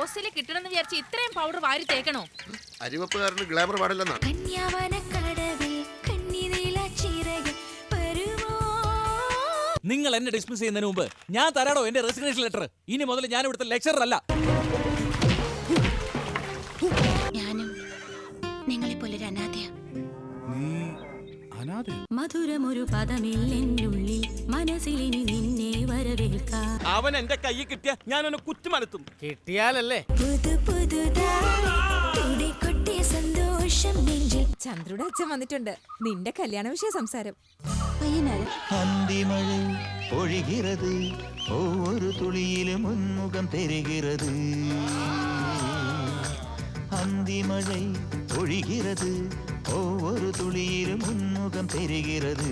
മാസത്തിൽ കിട്ടണമെന്ന് വിചാരിച്ച് ഇത്രയും പൗഡർ വാരി തേക്കണോ? അരിവപ്പുകാരന് ഗ്ലാമർ പാടില്ലെന്നാ. നിങ്ങൾ എന്നെ ഡിസ്മിസ് ചെയ്യുന്നതിന് മുമ്പ് ഞാൻ തരാടോ എന്റെ റെസിഗ്നേഷൻ ലെറ്റർ ഇനി മുതൽ ഞാൻ ഇവിടുത്തെ ലെക്ചറർ അല്ല. ഞാനും അനാഥയ. അനാഥ മധുരമൊരു പദമില്ലെന്നുള്ളിൽ അവൻ എന്റെ കൈ കിട്ടിയ ഞാൻ അവനെ കുത്തിമലത്തും കിട്ടിയാലല്ലേ ചന്ദ്രുടെ അച്ഛൻ വന്നിട്ടുണ്ട്. നിന്റെ കല്യാണ വിഷയ സംസാരം ഒഴുകിറത് ഒവ്വൊരു തുളിയിലും ഉന്മുഖം തെരുകിറത് അന്തിമഴ ഒഴുകിറത് ഒവ്വൊരു തുളിയിലും ഉന്മുഖം തെരുകിറത്